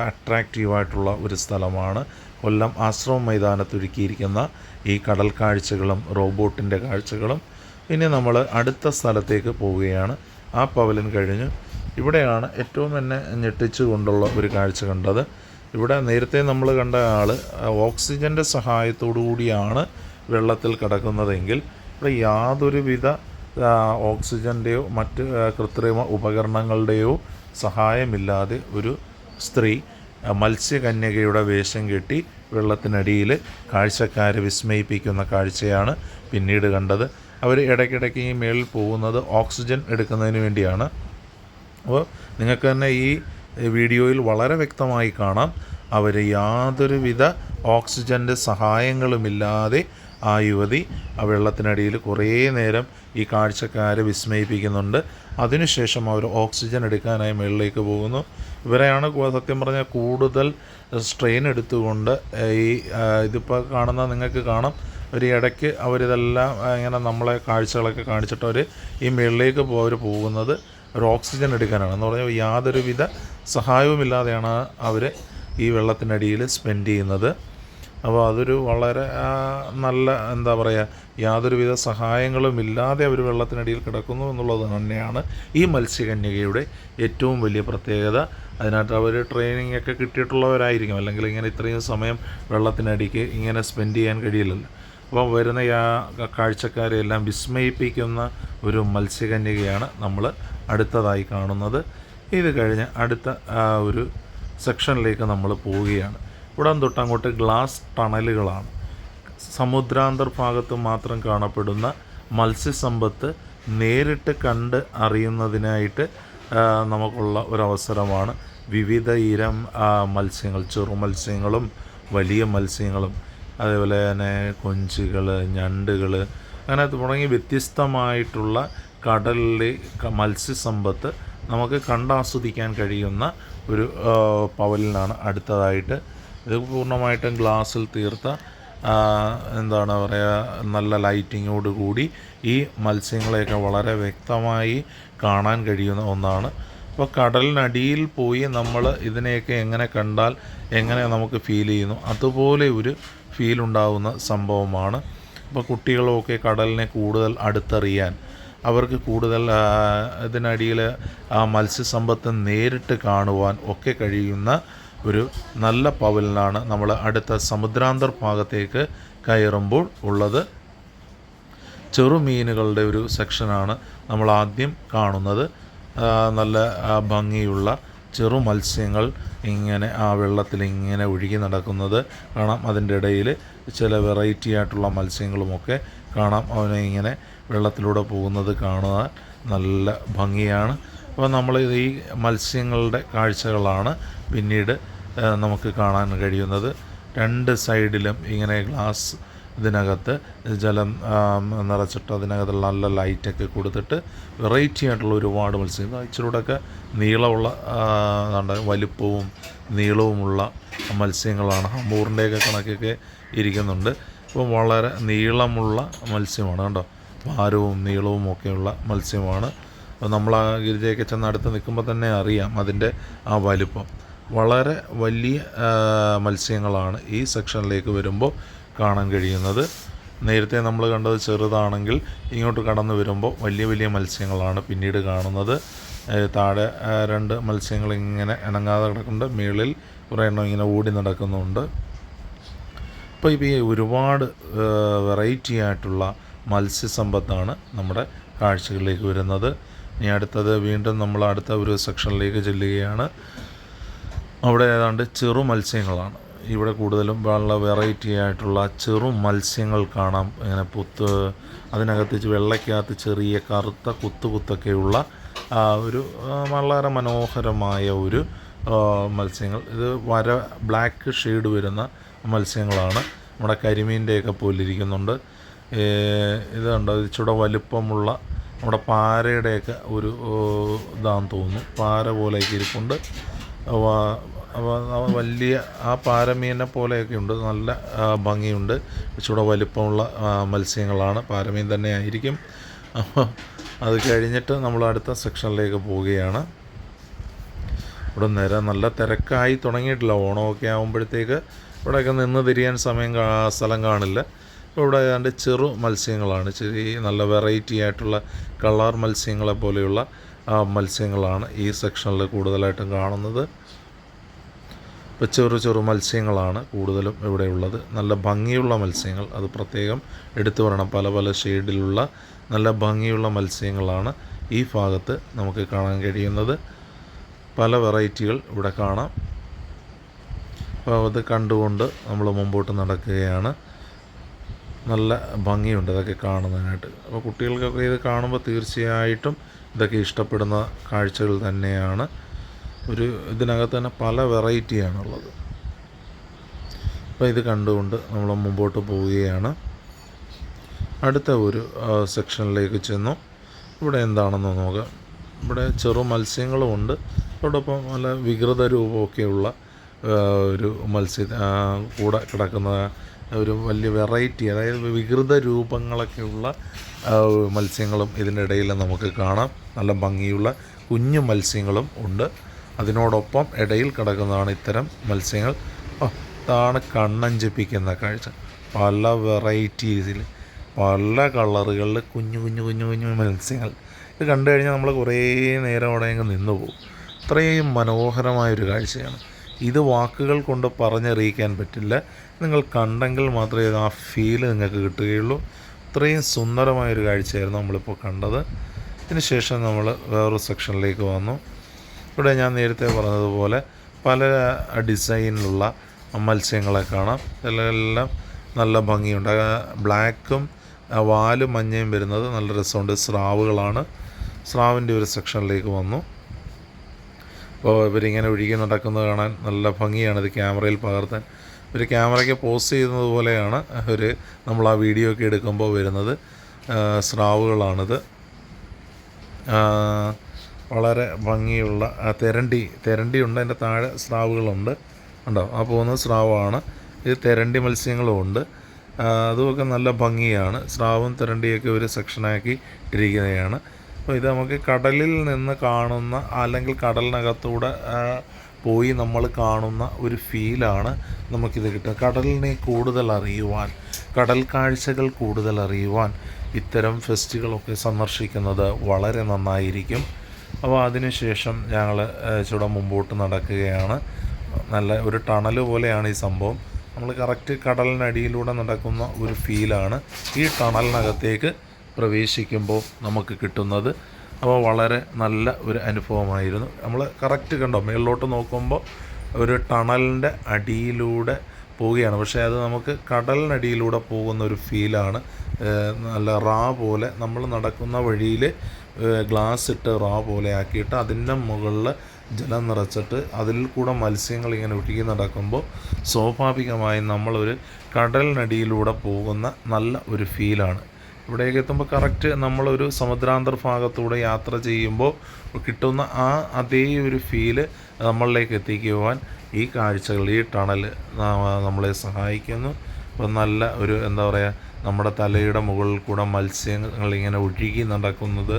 അട്രാക്റ്റീവായിട്ടുള്ള ഒരു സ്ഥലമാണ്. കൊല്ലം ആശ്രമ മൈതാനത്ത് ഒരുക്കിയിരിക്കുന്ന ഈ കടൽ കാഴ്ചകളും റോബോട്ടിന്റെ കാഴ്ചകളും. ഇനി നമ്മൾ അടുത്ത സ്ഥലത്തേക്ക് പോവുകയാണ്. ആ പവലിൻ കഴിഞ്ഞ്. ഇവിടെയാണ് ഏറ്റവും എന്നെ ഞെട്ടിച്ചു കൊണ്ടുള്ള ഒരു കാഴ്ച കണ്ടത്. ഇവിടെ നേരത്തെ നമ്മൾ കണ്ട ആൾ ഓക്സിജന്റെ സഹായത്തോടു കൂടിയാണ് വെള്ളത്തിൽ കിടക്കുന്നതെങ്കിൽ ഇവിടെ യാതൊരുവിധ ഓക്സിജന്റെയോ മറ്റ് കൃത്രിമ ഉപകരണങ്ങളുടെയോ സഹായമില്ലാതെ ഒരു സ്ത്രീ മത്സ്യകന്യകയുടെ വേഷം കെട്ടി വെള്ളത്തിനടിയിൽ കാഴ്ചക്കാരെ വിസ്മയിപ്പിക്കുന്ന കാഴ്ചയാണ് പിന്നീട് കണ്ടത്. അവർ ഇടയ്ക്കിടയ്ക്ക് ഈ മേളിൽ പോകുന്നത് ഓക്സിജൻ എടുക്കുന്നതിന് വേണ്ടിയാണ്. അപ്പോൾ നിങ്ങൾക്ക് തന്നെ ഈ വീഡിയോയിൽ വളരെ വ്യക്തമായി കാണാം. അവർ യാതൊരുവിധ ഓക്സിജന്റെ സഹായങ്ങളുമില്ലാതെ ആ യുവതി ആ വെള്ളത്തിനടിയിൽ കുറേ നേരം ഈ കാഴ്ചക്കാരെ വിസ്മയിപ്പിക്കുന്നുണ്ട്. അതിനുശേഷം അവർ ഓക്സിജൻ എടുക്കാനായി മുകളിലേക്ക് പോകുന്നു. ഇവരെയാണ് സത്യം പറഞ്ഞാൽ കൂടുതൽ സ്ട്രെയിൻ എടുത്തുകൊണ്ട് ഈ ഇതിപ്പോൾ കാണുന്ന നിങ്ങൾക്ക് കാണാം. ഒരു ഇടയ്ക്ക് അവരിതെല്ലാം ഇങ്ങനെ നമ്മളെ കാഴ്ചകളൊക്കെ കാണിച്ചിട്ട് അവർ ഈ മുകളിലേക്ക് അവർ പോകുന്നത് ഒരു ഓക്സിജൻ എടുക്കാനാണ്. എന്ന് പറഞ്ഞാൽ യാതൊരുവിധ സഹായവുമില്ലാതെയാണ് അവർ ഈ വെള്ളത്തിനടിയിൽ സ്പെൻഡ് ചെയ്യുന്നത്. അപ്പോൾ അതൊരു വളരെ നല്ല എന്താ പറയുക യാതൊരുവിധ സഹായങ്ങളും ഇല്ലാതെ അവർ വെള്ളത്തിനടിയിൽ കിടക്കുന്നു എന്നുള്ളത് തന്നെയാണ് ഈ മത്സ്യകന്യകയുടെ ഏറ്റവും വലിയ പ്രത്യേകത. അതിനകത്ത് അവർ ട്രെയിനിങ് ഒക്കെ കിട്ടിയിട്ടുള്ളവരായിരിക്കും. അല്ലെങ്കിൽ ഇങ്ങനെ ഇത്രയും സമയം വെള്ളത്തിനടിക്ക് ഇങ്ങനെ സ്പെൻഡ് ചെയ്യാൻ കഴിയില്ലല്ലോ. അപ്പോൾ വരുന്ന കാഴ്ചക്കാരെ എല്ലാം വിസ്മയിപ്പിക്കുന്ന ഒരു മത്സ്യകന്യകയാണ് നമ്മൾ അടുത്തതായി കാണുന്നത്. ഇത് കഴിഞ്ഞ് അടുത്ത ഒരു സെക്ഷനിലേക്ക് നമ്മൾ പോവുകയാണ്. ഇവിടെ തൊട്ടങ്ങോട്ട് ഗ്ലാസ് ടണലുകളാണ്. സമുദ്രാന്തർ ഭാഗത്ത് മാത്രം കാണപ്പെടുന്ന മത്സ്യസമ്പത്ത് നേരിട്ട് കണ്ട് അറിയുന്നതിനായിട്ട് നമുക്കുള്ള ഒരവസരമാണ് വിവിധ ഇരം മത്സ്യങ്ങൾ ചെറു മത്സ്യങ്ങളും വലിയ മത്സ്യങ്ങളും അതേപോലെ തന്നെ കൊഞ്ചുകൾ ഞണ്ടുകൾ അങ്ങനെ തുടങ്ങി വ്യത്യസ്തമായിട്ടുള്ള കടലിലെ മത്സ്യസമ്പത്ത് നമുക്ക് കണ്ടാസ്വദിക്കാൻ കഴിയുന്ന ഒരു പവലിനാണ് അടുത്തതായിട്ട് ഇത് പൂർണമായിട്ടും ഗ്ലാസ്സിൽ തീർത്ത എന്താണ് പറയുക നല്ല ലൈറ്റിങ്ങോട് കൂടി ഈ മത്സ്യങ്ങളെയൊക്കെ വളരെ വ്യക്തമായി കാണാൻ കഴിയുന്ന ഒന്നാണ്. അപ്പോൾ കടലിനടിയിൽ പോയി നമ്മൾ ഇതിനെയൊക്കെ എങ്ങനെ കണ്ടാൽ എങ്ങനെ നമുക്ക് ഫീൽ ചെയ്യുന്നു അതുപോലെ ഒരു ഫീൽ ഉണ്ടാകുന്ന സംഭവമാണ്. അപ്പോൾ കുട്ടികളൊക്കെ കടലിനെ കൂടുതൽ അടുത്തറിയാൻ അവർക്ക് കൂടുതൽ ഇതിനടിയിൽ ആ മത്സ്യസമ്പത്ത് നേരിട്ട് കാണുവാൻ ഒക്കെ കഴിയുന്ന ഒരു നല്ല പവലിനാണ് നമ്മൾ അടുത്ത സമുദ്രാന്തർ ഭാഗത്തേക്ക് കയറുമ്പോൾ ഉള്ളത്. ചെറുമീനുകളുടെ ഒരു സെക്ഷനാണ് നമ്മൾ ആദ്യം കാണുന്നത്. നല്ല ഭംഗിയുള്ള ചെറു മത്സ്യങ്ങൾ ഇങ്ങനെ ആ വെള്ളത്തിൽ ഇങ്ങനെ ഒഴുകി നടക്കുന്നത് കാണാം. അതിന്റെ ഇടയിൽ ചില വെറൈറ്റി ആയിട്ടുള്ള മത്സ്യങ്ങളുമൊക്കെ കാണാം. അവനെ ഇങ്ങനെ വെള്ളത്തിലൂടെ പോകുന്നത് കാണുവാൻ നല്ല ഭംഗിയാണ്. അപ്പോൾ നമ്മൾ ഈ മത്സ്യങ്ങളുടെ കാഴ്ചകളാണ് പിന്നീട് നമുക്ക് കാണാൻ കഴിയുന്നത്. രണ്ട് സൈഡിലും ഇങ്ങനെ ഗ്ലാസ് ഇതിനകത്ത് ജലം നിറച്ചിട്ട് അതിനകത്തുള്ള നല്ല ലൈറ്റൊക്കെ കൊടുത്തിട്ട് വെറൈറ്റി ആയിട്ടുള്ള ഒരുപാട് മത്സ്യം. ഇച്ചിലൂടെയൊക്കെ നീളമുള്ള വലുപ്പവും നീളവുമുള്ള മത്സ്യങ്ങളാണ്. അമ്പൂറിന്റെയൊക്കെ കണക്കൊക്കെ ഇരിക്കുന്നുണ്ട്. അപ്പോൾ വളരെ നീളമുള്ള മത്സ്യമാണ് കണ്ടോ? ഭാരവും നീളവും ഒക്കെയുള്ള മത്സ്യമാണ്. അപ്പോൾ നമ്മൾ ആ ഗിരിജയൊക്കെ ചെന്ന് അടുത്ത് നിൽക്കുമ്പോൾ തന്നെ അറിയാം അതിന്റെ ആ വലിപ്പം. വളരെ വലിയ മത്സ്യങ്ങളാണ് ഈ സെക്ഷനിലേക്ക് വരുമ്പോൾ കാണാൻ കഴിയുന്നത്. നേരത്തെ നമ്മൾ കണ്ടത് ചെറുതാണെങ്കിൽ ഇങ്ങോട്ട് കടന്നു വരുമ്പോൾ വലിയ വലിയ മത്സ്യങ്ങളാണ് പിന്നീട് കാണുന്നത്. താഴെ രണ്ട് മത്സ്യങ്ങൾ ഇങ്ങനെ ഇണങ്ങാതെ കിടക്കുന്നുണ്ട്. മുകളിൽ കുറേ എണ്ണം ഇങ്ങനെ ഓടി നടക്കുന്നുണ്ട്. അപ്പോൾ ഇപ്പോൾ ഈ ഒരുപാട് വെറൈറ്റി ആയിട്ടുള്ള മത്സ്യസമ്പത്താണ് നമ്മുടെ കാഴ്ചകളിലേക്ക് വരുന്നത്. ഇനി അടുത്തത് വീണ്ടും നമ്മൾ അടുത്ത ഒരു സെക്ഷനിലേക്ക് ചെല്ലുകയാണ്. അവിടെ ഏതാണ്ട് ചെറു മത്സ്യങ്ങളാണ്. ഇവിടെ കൂടുതലും വളരെ വെറൈറ്റി ആയിട്ടുള്ള ചെറു മത്സ്യങ്ങൾ കാണാം. ഇങ്ങനെ പുത്ത് അതിനകത്ത് വെള്ളയ്ക്കകത്ത് ചെറിയ കറുത്ത കുത്തു കുത്തൊക്കെയുള്ള ഒരു വളരെ മനോഹരമായ ഒരു മത്സ്യങ്ങൾ. ഇത് വര ബ്ലാക്ക് ഷെയ്ഡ് വരുന്ന മത്സ്യങ്ങളാണ്. നമ്മുടെ കരിമീന്റെയൊക്കെ പോലിരിക്കുന്നുണ്ട്. ഇത് കണ്ടോ? ഇത് ഇച്ചിരി വലുപ്പമുള്ള നമ്മുടെ പാരയുടെയൊക്കെ ഒരു ഇതാന്ന് തോന്നുന്നു. പാര പോലെയൊക്കെ ഇരിപ്പുണ്ട്. അവ വലിയ ആ പാരമീനെ പോലെയൊക്കെ ഉണ്ട്. നല്ല ഭംഗിയുണ്ട്. ഇച്ചിരൂടെ വലിപ്പമുള്ള മത്സ്യങ്ങളാണ്. പാരമീൻ തന്നെ ആയിരിക്കും. അപ്പോൾ അത് കഴിഞ്ഞിട്ട് നമ്മൾ അടുത്ത സെക്ഷനിലേക്ക് പോവുകയാണ്. ഇവിടെ നേരെ നല്ല തിരക്കായി തുടങ്ങിയിട്ടില്ല. ഓണമൊക്കെ ആകുമ്പോഴത്തേക്ക് ഇവിടെയൊക്കെ നിന്ന് തിരിയാൻ സമയം സ്ഥലം കാണില്ല. ഇവിടെ ഏതാണ്ട് ചെറു മത്സ്യങ്ങളാണ്. ചെറിയ നല്ല വെറൈറ്റി ആയിട്ടുള്ള കളർ മത്സ്യങ്ങളെ പോലെയുള്ള മത്സ്യങ്ങളാണ് ഈ സെക്ഷനിൽ കൂടുതലായിട്ടും കാണുന്നത്. ചെറു ചെറു മത്സ്യങ്ങളാണ് കൂടുതലും ഇവിടെ ഉള്ളത്. നല്ല ഭംഗിയുള്ള മത്സ്യങ്ങൾ. അത് പ്രത്യേകം എടുത്തു പറയണം. പല പല ഷെയ്ഡിലുള്ള നല്ല ഭംഗിയുള്ള മത്സ്യങ്ങളാണ് ഈ ഭാഗത്ത് നമുക്ക് കാണാൻ കഴിയുന്നത്. പല വെറൈറ്റികൾ ഇവിടെ കാണാം. അപ്പോൾ അത് കണ്ടുകൊണ്ട് നമ്മൾ മുമ്പോട്ട് നടക്കുകയാണ്. നല്ല ഭംഗിയുണ്ട് ഇതൊക്കെ കാണുന്നതിനായിട്ട്. അപ്പോൾ കുട്ടികൾക്കൊക്കെ ഇത് കാണുമ്പോൾ തീർച്ചയായിട്ടും ഇതൊക്കെ ഇഷ്ടപ്പെടുന്ന കാഴ്ചകൾ തന്നെയാണ്. ഒരു ഇതിനകത്ത് തന്നെ പല വെറൈറ്റിയാണുള്ളത്. അപ്പോൾ ഇത് കണ്ടുകൊണ്ട് നമ്മൾ മുമ്പോട്ട് പോവുകയാണ്. അടുത്ത ഒരു സെക്ഷനിലേക്ക് ചെന്നു. ഇവിടെ എന്താണെന്ന് നോക്കാം. ഇവിടെ ചെറു മത്സ്യങ്ങളുമുണ്ട് അതോടൊപ്പം നല്ല വികൃത രൂപമൊക്കെയുള്ള ഒരു മത്സ്യ കൂടെ കിടക്കുന്ന ഒരു വലിയ വെറൈറ്റി അതായത് വികൃത രൂപങ്ങളൊക്കെയുള്ള മത്സ്യങ്ങളും ഇതിന്റെ ഇടയിൽ നമുക്ക് കാണാം. നല്ല ഭംഗിയുള്ള കുഞ്ഞു മത്സ്യങ്ങളും ഉണ്ട്. അതിനോടൊപ്പം ഇടയിൽ കിടക്കുന്നതാണ് ഇത്തരം മത്സ്യങ്ങൾ. ഇതാണ് കണ്ണഞ്ചിപ്പിക്കുന്ന കാഴ്ച. പല വെറൈറ്റീസിൽ പല കളറുകളിൽ കുഞ്ഞു കുഞ്ഞു കുഞ്ഞു കുഞ്ഞു മത്സ്യങ്ങൾ. ഇത് കണ്ടു കഴിഞ്ഞാൽ നമ്മൾ കുറേ നേരം അവിടെ അങ്ങ് നിന്നു പോകും. അത്രയും മനോഹരമായൊരു കാഴ്ചയാണ്. ഇത് വാക്കുകൾ കൊണ്ട് പറഞ്ഞറിയിക്കാൻ പറ്റില്ല. നിങ്ങൾ കണ്ടെങ്കിൽ മാത്രമേ ആ ഫീൽ നിങ്ങൾക്ക് കിട്ടുകയുള്ളൂ. അത്രയും സുന്ദരമായൊരു കാഴ്ചയായിരുന്നു നമ്മളിപ്പോൾ കണ്ടത്. ഇതിന് ശേഷം നമ്മൾ വേറൊരു സെക്ഷനിലേക്ക് വന്നു. ഇവിടെ ഞാൻ നേരത്തെ പറഞ്ഞതുപോലെ പല ഡിസൈനിലുള്ള മത്സ്യങ്ങളെ കാണാം. ഇതിലെല്ലാം നല്ല ഭംഗിയുണ്ട്. ബ്ലാക്കും വാലും മഞ്ഞയും വരുന്നത് നല്ല രസമുണ്ട്. സ്രാവുകളാണ്. സ്രാവിന്റെ ഒരു സെക്ഷനിലേക്ക് വന്നു. അപ്പോൾ ഇവരിങ്ങനെ ഒഴുകി നടക്കുന്നത് കാണാൻ നല്ല ഭംഗിയാണ്. ഇത് ക്യാമറയിൽ പകർത്താൻ. ഇവർ ക്യാമറയ്ക്ക് പോസ്റ്റ് ചെയ്യുന്നത് പോലെയാണ് ഒരു നമ്മൾ ആ വീഡിയോ ഒക്കെ എടുക്കുമ്പോൾ വരുന്നത്. സ്രാവുകളാണിത്. വളരെ ഭംഗിയുള്ള തെരണ്ടി തെരണ്ടി ഉണ്ട് അതിന്റെ താഴെ സ്രാവുകളുണ്ട്. ഉണ്ടോ ആ പോകുന്ന സ്രാവാണ്. ഇത് തെരണ്ടി മത്സ്യങ്ങളും ഉണ്ട്. അതുമൊക്കെ നല്ല ഭംഗിയാണ്. സ്രാവും തെരണ്ടിയൊക്കെ ഒരു സെക്ഷനാക്കി ഇരിക്കുന്നതാണ് അപ്പോൾ ഇത് നമുക്ക് കടലിൽ നിന്ന് കാണുന്ന അല്ലെങ്കിൽ കടലിനകത്തൂടെ പോയി നമ്മൾ കാണുന്ന ഒരു ഫീലാണ് നമുക്കിത് കിട്ടുക. കടലിനെ കൂടുതൽ അറിയുവാൻ കടൽ കാഴ്ചകൾ കൂടുതൽ അറിയുവാൻ ഇത്തരം ഫെസ്റ്റുകളൊക്കെ സന്ദർശിക്കുന്നത് വളരെ നന്നായിരിക്കും. അപ്പോൾ അതിനുശേഷം ഞങ്ങൾ ചൂടെ മുമ്പോട്ട് നടക്കുകയാണ്. നല്ല ഒരു ടണൽ പോലെയാണ് ഈ സംഭവം. നമ്മൾ കറക്റ്റ് കടലിനടിയിലൂടെ നടക്കുന്ന ഒരു ഫീലാണ് ഈ ടണലിനകത്തേക്ക് പ്രവേശിക്കുമ്പോൾ നമുക്ക് കിട്ടുന്നത്. അപ്പോൾ വളരെ നല്ല ഒരു അനുഭവമായിരുന്നു. നമ്മൾ കറക്റ്റ് കണ്ടോ മേളിലോട്ട് നോക്കുമ്പോൾ ഒരു ടണലിന്റെ അടിയിലൂടെ പോവുകയാണ്. പക്ഷേ അത് നമുക്ക് കടലിനടിയിലൂടെ പോകുന്ന ഒരു ഫീലാണ്. നല്ല റാ പോലെ നമ്മൾ നടക്കുന്ന വഴിയിൽ ഗ്ലാസ് ഇട്ട് റാ പോലെ ആക്കിയിട്ട് അതിന്റെ മുകളിൽ ജലം നിറച്ചിട്ട് അതിൽ കൂടെ മത്സ്യങ്ങൾ ഇങ്ങനെ ഒഴുകി നടക്കുമ്പോൾ സ്വാഭാവികമായും നമ്മളൊരു കടലിനടിയിലൂടെ പോകുന്ന നല്ല ഒരു ഫീലാണ്. ഇവിടേക്ക് എത്തുമ്പോൾ കറക്റ്റ് നമ്മളൊരു സമുദ്രാന്തർ ഭാഗത്തൂടെ യാത്ര ചെയ്യുമ്പോൾ കിട്ടുന്ന ആ അതേ ഒരു ഫീൽ നമ്മളിലേക്ക് എത്തിക്കുവാൻ ഈ കാഴ്ചകൾ ഈ ടണൽ നമ്മളെ സഹായിക്കുന്നു. അപ്പോൾ നല്ല ഒരു എന്താ പറയുക നമ്മുടെ തലയുടെ മുകളിൽ കൂടെ മത്സ്യങ്ങൾ ഇങ്ങനെ ഒഴുകി നടക്കുന്നത്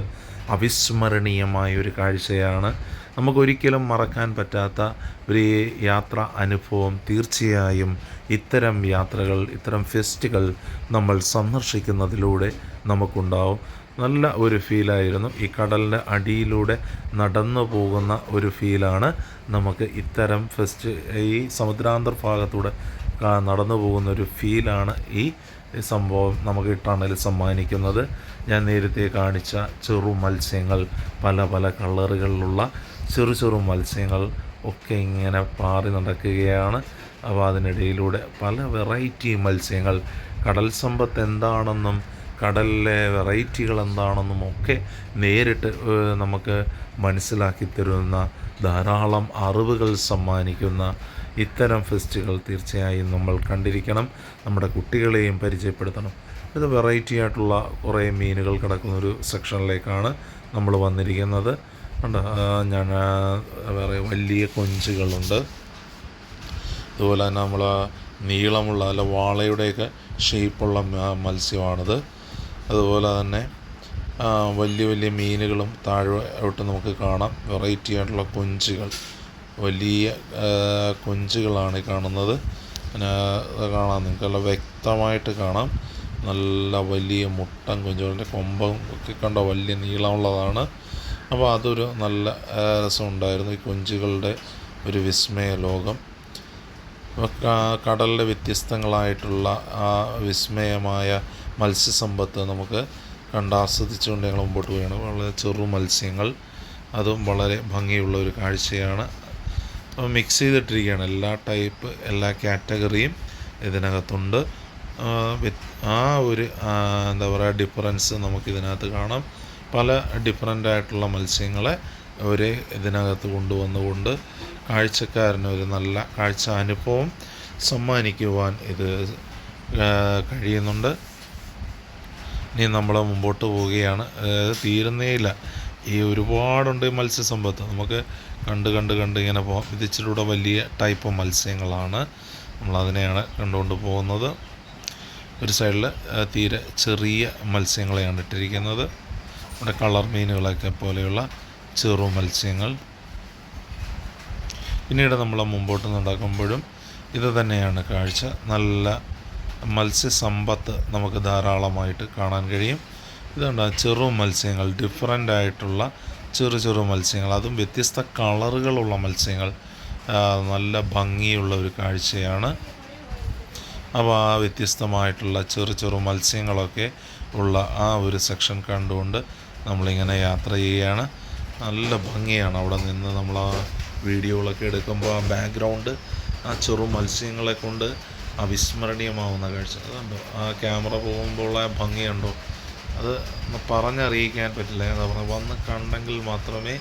അവിസ്മരണീയമായ ഒരു കാഴ്ചയാണ്. നമുക്കൊരിക്കലും മറക്കാൻ പറ്റാത്ത ഒരു യാത്ര അനുഭവം. തീർച്ചയായും ഇത്തരം യാത്രകൾ ഇത്തരം ഫെസ്റ്റുകൾ നമ്മൾ സന്ദർശിക്കുന്നതിലൂടെ നമുക്കുണ്ടാവും. നല്ല ഒരു ഫീലായിരുന്നു. ഈ കടലിന്റെ അടിയിലൂടെ നടന്നു പോകുന്ന ഒരു ഫീലാണ് നമുക്ക് ഇത്തരം ഫെസ്റ്റ് ഈ സമുദ്രാന്തർ ഭാഗത്തൂടെ നടന്നു പോകുന്ന ഒരു ഫീലാണ് ഈ സംഭവം നമുക്ക് ഈ ടണൽ സമ്മാനിക്കുന്നത്. ഞാൻ നേരത്തെ കാണിച്ച ചെറു മത്സ്യങ്ങൾ പല പല കളറുകളിലുള്ള ചെറു ചെറു മത്സ്യങ്ങൾ ഒക്കെ ഇങ്ങനെ പാറി നടക്കുകയാണ്. അപ്പോൾ അതിനിടയിലൂടെ പല വെറൈറ്റി മത്സ്യങ്ങൾ കടൽ സമ്പത്ത് എന്താണെന്നും കടലിലെ വെറൈറ്റികൾ എന്താണെന്നും ഒക്കെ നേരിട്ട് നമുക്ക് മനസ്സിലാക്കി തരുന്ന ധാരാളം അറിവുകൾ സമ്മാനിക്കുന്ന ഇത്തരം ഫെസ്റ്റുകൾ തീർച്ചയായും നമ്മൾ കണ്ടിരിക്കണം. നമ്മുടെ കുട്ടികളെയും പരിചയപ്പെടുത്തണം. ഇത് വെറൈറ്റി ആയിട്ടുള്ള കുറേ മീനുകൾ കിടക്കുന്ന ഒരു സെക്ഷനിലേക്കാണ് നമ്മൾ വന്നിരിക്കുന്നത്. കണ്ടോ ആ, ഞാൻ വേറെ വലിയ കൊഞ്ചുകളുണ്ട്. അതുപോലെ തന്നെ നമ്മൾ നീളമുള്ള അല്ല വാളയുടെയൊക്കെ ഷേപ്പുള്ള മത്സ്യമാണിത്. അതുപോലെ തന്നെ വലിയ വലിയ മീനുകളും താഴോട്ട് നമുക്ക് കാണാം. വെറൈറ്റി ആയിട്ടുള്ള കൊഞ്ചുകൾ. വലിയ കൊഞ്ചുകളാണ് കാണുന്നത്. പിന്നെ കാണാം. നിങ്ങൾക്ക് നല്ല വ്യക്തമായിട്ട് കാണാം. നല്ല വലിയ മുട്ടൻ കൊഞ്ചുകളുടെ കൊമ്പം ഒക്കെ കണ്ട വലിയ നീളമുള്ളതാണ്. അപ്പോൾ അതൊരു നല്ല രസമുണ്ടായിരുന്നു. ഈ കൊഞ്ചുകളുടെ ഒരു വിസ്മയ ലോകം. കടലിലെ വ്യത്യസ്തങ്ങളായിട്ടുള്ള ആ വിസ്മയമായ മത്സ്യസമ്പത്ത് നമുക്ക് കണ്ടാസ്വദിച്ചുകൊണ്ട് ഞങ്ങൾ മുമ്പോട്ട് പോവുകയാണ്. വളരെ ചെറു മത്സ്യങ്ങൾ. അതും വളരെ ഭംഗിയുള്ള ഒരു കാഴ്ചയാണ്. അപ്പോൾ മിക്സ് ചെയ്തിട്ടിരിക്കുകയാണ്. എല്ലാ ടൈപ്പ് എല്ലാ കാറ്റഗറിയും ഇതിനകത്തുണ്ട്. ആ, ഒരു എന്താ പറയുക ഡിഫറൻസ് നമുക്കിതിനകത്ത് കാണാം. പല ഡിഫറന്റ് ആയിട്ടുള്ള മത്സ്യങ്ങളെ ഒരേ ഇതിനകത്ത് കൊണ്ടുവന്നുകൊണ്ട് കാഴ്ചക്കാരന് ഒരു നല്ല കാഴ്ച അനുഭവം സമ്മാനിക്കുവാൻ ഇത് കഴിയുന്നുണ്ട്. ഇനി നമ്മൾ മുമ്പോട്ട് പോവുകയാണ്. തീരുന്നേയില്ല ഈ ഒരുപാടുണ്ട് മത്സ്യസമ്പത്ത്. നമുക്ക് കണ്ട് കണ്ട് കണ്ട് ഇങ്ങനെ പോകാം ഇതിച്ചിലൂടെ വലിയ ടൈപ്പ് മത്സ്യങ്ങളാണ് നമ്മളതിനെയാണ് കണ്ടുകൊണ്ട് പോകുന്നത്. ഒരു സൈഡിൽ തീരെ ചെറിയ മത്സ്യങ്ങളെയാണ് ഇട്ടിരിക്കുന്നത്. നമ്മുടെ കളർ മീനുകളൊക്കെ പോലെയുള്ള ചെറു മത്സ്യങ്ങൾ. പിന്നീട് നമ്മൾ മുമ്പോട്ട് നടക്കുമ്പോഴും ഇത് തന്നെയാണ് കാഴ്ച. നല്ല മത്സ്യസമ്പത്ത് നമുക്ക് ധാരാളമായിട്ട് കാണാൻ കഴിയും. ഇതുകൊണ്ട് ചെറു മത്സ്യങ്ങൾ ഡിഫറന്റ് ആയിട്ടുള്ള ചെറു ചെറു മത്സ്യങ്ങൾ അതും വ്യത്യസ്ത കളറുകളുള്ള മത്സ്യങ്ങൾ നല്ല ഭംഗിയുള്ള ഒരു കാഴ്ചയാണ്. അപ്പോൾ ആ വ്യത്യസ്തമായിട്ടുള്ള ചെറു ചെറു മത്സ്യങ്ങളൊക്കെ ഉള്ള ആ ഒരു സെക്ഷൻ കണ്ടുകൊണ്ട് നമ്മളിങ്ങനെ യാത്ര ചെയ്യുകയാണ് നല്ല ഭംഗിയാണ് അവിടെ നിന്ന് നമ്മൾ ആ വീഡിയോകളൊക്കെ എടുക്കുമ്പോൾ ആ ബാക്ക്ഗ്രൗണ്ട് ആ ചെറു മത്സ്യങ്ങളെ കൊണ്ട് അവിസ്മരണീയമാവുന്ന കാഴ്ച. അതുണ്ടോ ആ ക്യാമറ പോകുമ്പോൾ ആ ഭംഗിയുണ്ടോ അത് പറഞ്ഞറിയിക്കാൻ പറ്റില്ല. എന്താ പറയുക വന്ന് കണ്ടെങ്കിൽ മാത്രമേ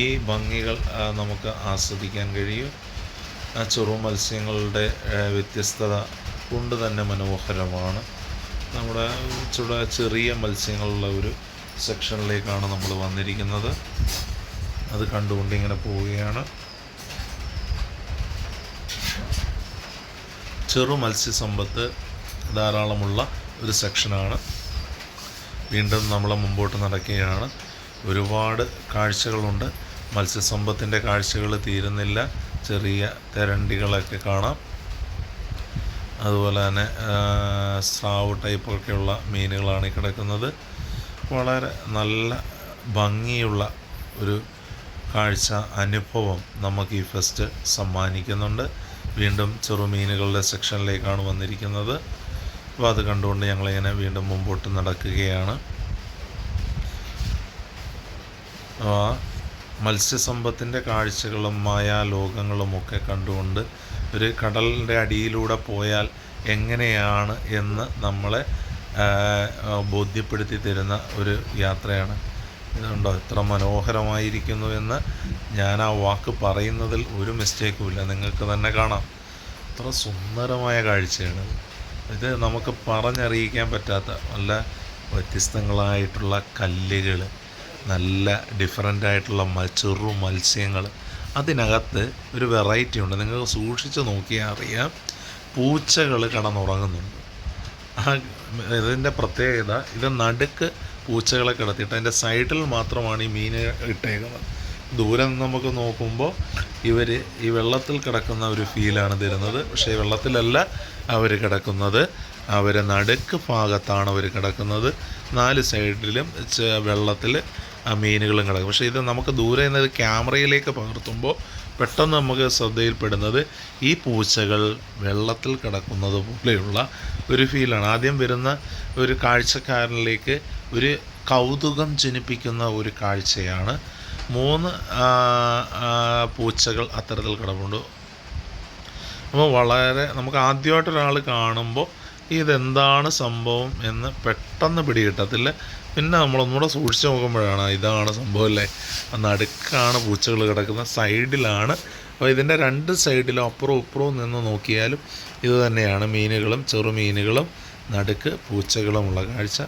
ഈ ഭംഗികൾ നമുക്ക് ആസ്വദിക്കാൻ കഴിയൂ. ആ ചെറു മത്സ്യങ്ങളുടെ വ്യത്യസ്തത കൊണ്ട് തന്നെ മനോഹരമാണ്. നമ്മുടെ ചെറിയ മത്സ്യങ്ങളുള്ള ഒരു സെക്ഷനിലേക്കാണ് നമ്മൾ വന്നിരിക്കുന്നത്. അത് കണ്ടുകൊണ്ട് ഇങ്ങനെ പോവുകയാണ്. ചെറു മത്സ്യസമ്പത്ത് ധാരാളമുള്ള ഒരു സെക്ഷനാണ്. വീണ്ടും നമ്മൾ മുമ്പോട്ട് നടക്കുകയാണ്. ഒരുപാട് കാഴ്ചകളുണ്ട്. മത്സ്യസമ്പത്തിന്റെ കാഴ്ചകൾ തീരുന്നില്ല. ചെറിയ തെരണ്ടികളൊക്കെ കാണാം. അതുപോലെ തന്നെ സ്രാവ് ടൈപ്പൊക്കെയുള്ള മീനുകളാണ് കിടക്കുന്നത്. വളരെ നല്ല ഭംഗിയുള്ള ഒരു കാഴ്ച അനുഭവം നമുക്ക് ഈ ഫെസ്റ്റ് സമ്മാനിക്കുന്നുണ്ട്. വീണ്ടും ചെറുമീനുകളുടെ സെക്ഷനിലേക്കാണ് വന്നിരിക്കുന്നത്. അപ്പോൾ അത് കണ്ടുകൊണ്ട് ഞങ്ങളിങ്ങനെ വീണ്ടും മുമ്പോട്ട് നടക്കുകയാണ്. മത്സ്യസമ്പത്തിന്റെ കാഴ്ചകളും മായാലോകങ്ങളും ഒക്കെ കണ്ടുകൊണ്ട് ഒരു കടലിന്റെ അടിയിലൂടെ പോയാൽ എങ്ങനെയാണ് എന്ന് നമ്മളെ ബോധ്യപ്പെടുത്തി തരുന്ന ഒരു യാത്രയാണ്. ഇതുണ്ടോ? എത്ര മനോഹരമായിരിക്കുന്നു എന്ന് ഞാൻ ആ വാക്ക് പറയുന്നതിൽ ഒരു മിസ്റ്റേക്കും ഇല്ല. നിങ്ങൾക്ക് തന്നെ കാണാം. അത്ര സുന്ദരമായ കാഴ്ചയാണ്. ഇത് നമുക്ക് പറഞ്ഞറിയിക്കാൻ പറ്റാത്ത നല്ല വ്യത്യസ്തങ്ങളായിട്ടുള്ള കല്ലുകൾ നല്ല ഡിഫറന്റ് ആയിട്ടുള്ള ചെറു മത്സ്യങ്ങൾ അതിനകത്ത് ഒരു വെറൈറ്റി ഉണ്ട്. നിങ്ങൾ സൂക്ഷിച്ച് നോക്കിയാൽ അറിയാം. പൂച്ചകൾ കടന്നുറങ്ങുന്നുണ്ട്. ആ ഇതിന്റെ പ്രത്യേകത ഇത് നടുക്ക് പൂച്ചകളെ കിടത്തിയിട്ട് അതിന്റെ സൈഡിൽ മാത്രമാണ് ഈ മീൻ ഇട്ടേക്കുന്നത്. ദൂരെ നിന്ന് നമുക്ക് നോക്കുമ്പോൾ ഇവർ ഈ വെള്ളത്തിൽ കിടക്കുന്ന ഒരു ഫീലാണ് തരുന്നത്. പക്ഷേ വെള്ളത്തിലല്ല അവർ കിടക്കുന്നത്. അവർ നടുക്ക് ഭാഗത്താണ് അവർ കിടക്കുന്നത്. നാല് സൈഡിലും വെള്ളത്തിൽ ആ മീനുകളും കിടക്കും. പക്ഷേ ഇത് നമുക്ക് ദൂരെ നിന്ന് ക്യാമറയിലേക്ക് പകർത്തുമ്പോൾ പെട്ടെന്ന് നമുക്ക് ശ്രദ്ധയിൽപ്പെടുന്നത് ഈ പൂച്ചകൾ വെള്ളത്തിൽ കിടക്കുന്നത് പോലെയുള്ള ഒരു ഫീലാണ്. ആദ്യം വരുന്ന ഒരു കാഴ്ചക്കാരനിലേക്ക് ഒരു കൗതുകം ജനിപ്പിക്കുന്ന ഒരു കാഴ്ചയാണ്. മൂന്ന് പൂച്ചകൾ അത്തരത്തിൽ കിടപ്പുണ്ട്. അപ്പോൾ വളരെ നമുക്ക് ആദ്യമായിട്ട് ഒരാൾ കാണുമ്പോൾ ഇതെന്താണ് സംഭവം എന്ന് പെട്ടെന്ന് പിടികിട്ടത്തില്ല. പിന്നെ നമ്മളൊന്നുകൂടെ സൂക്ഷിച്ച് നോക്കുമ്പോഴാണ് ഇതാണ് സംഭവം അല്ലേ? നടുക്കാണ് പൂച്ചകൾ കിടക്കുന്ന സൈഡിലാണ്. അപ്പോൾ ഇതിന്റെ രണ്ട് സൈഡിലും അപ്പുറവും ഇപ്പുറവും നിന്ന് നോക്കിയാലും ഇത് തന്നെയാണ് മീനുകളും ചെറുമീനുകളും നടുക്ക് പൂച്ചകളുമുള്ള കാഴ്ച.